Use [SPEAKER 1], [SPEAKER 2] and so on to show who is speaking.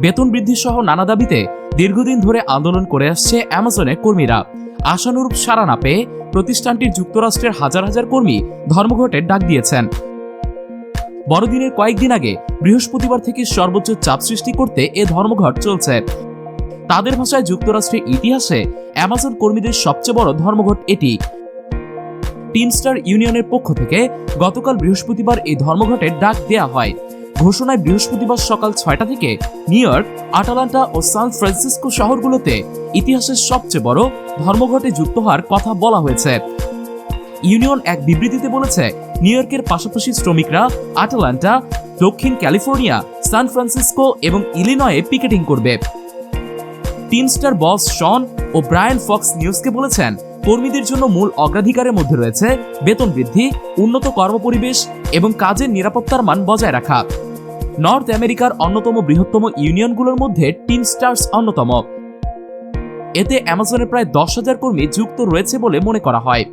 [SPEAKER 1] বেতন বৃদ্ধি সহ নানা দাবিতে দীর্ঘদিন ধরে আন্দোলন করে আসছে অ্যামাজনের কর্মীরা। আশানুরূপ সাড়া না পেয়ে প্রতিষ্ঠানটির যুক্তরাষ্ট্রের হাজার হাজার কর্মী ধর্মঘটের ডাক দিয়েছেন। বড়দিনের কয়েকদিন আগে বৃহস্পতিবার থেকে সর্বোচ্চ চাপ সৃষ্টি করতে এ ধর্মঘট চলছে। তাদের ভাষায় যুক্তরাষ্ট্রের ইতিহাসে অ্যামাজন কর্মীদের সবচেয়ে বড় ধর্মঘট এটি। টিনস্টার ইউনিয়নের পক্ষ থেকে গতকাল বৃহস্পতিবার এই ধর্মঘটের ডাক দেয়া হয়। ঘোষণায় বৃহস্পতিবার সকাল ছয়টা থেকে নিউ ইয়র্ক, আটালান্টা ও সান ফ্রান্সিসকো শহরগুলোতে ইতিহাসের সবচেয়ে বড় ধর্মঘটে যুক্ত হওয়ার কথা বলা হয়েছে। ইউনিয়ন এক বিবৃতিতে বলেছে, নিউ ইয়র্কের পাশাপাশি শ্রমিকরা আটালান্টা, দক্ষিণ ক্যালিফোর্নিয়া, সান ফ্রান্সিসকো এবং ইলিনয়ে পিকেটিং করবে। টিনস্টার বস শন ও ব্রায়ান ফক্স নিউজকে বলেছেন, কর্মীদের জন্য মূল অগ্রাধিকারের মধ্যে রয়েছে বেতন বৃদ্ধি, উন্নত কর্মপরিবেশ এবং কাজের নিরাপত্তার মান বজায় রাখা। নর্থ আমেরিকার অন্যতম বৃহত্তম ইউনিয়নগুলোর মধ্যে টিন স্টার্স অন্যতম। এতে অ্যামাজনের প্রায় দশ হাজার কর্মী যুক্ত রয়েছে বলে মনে করা হয়।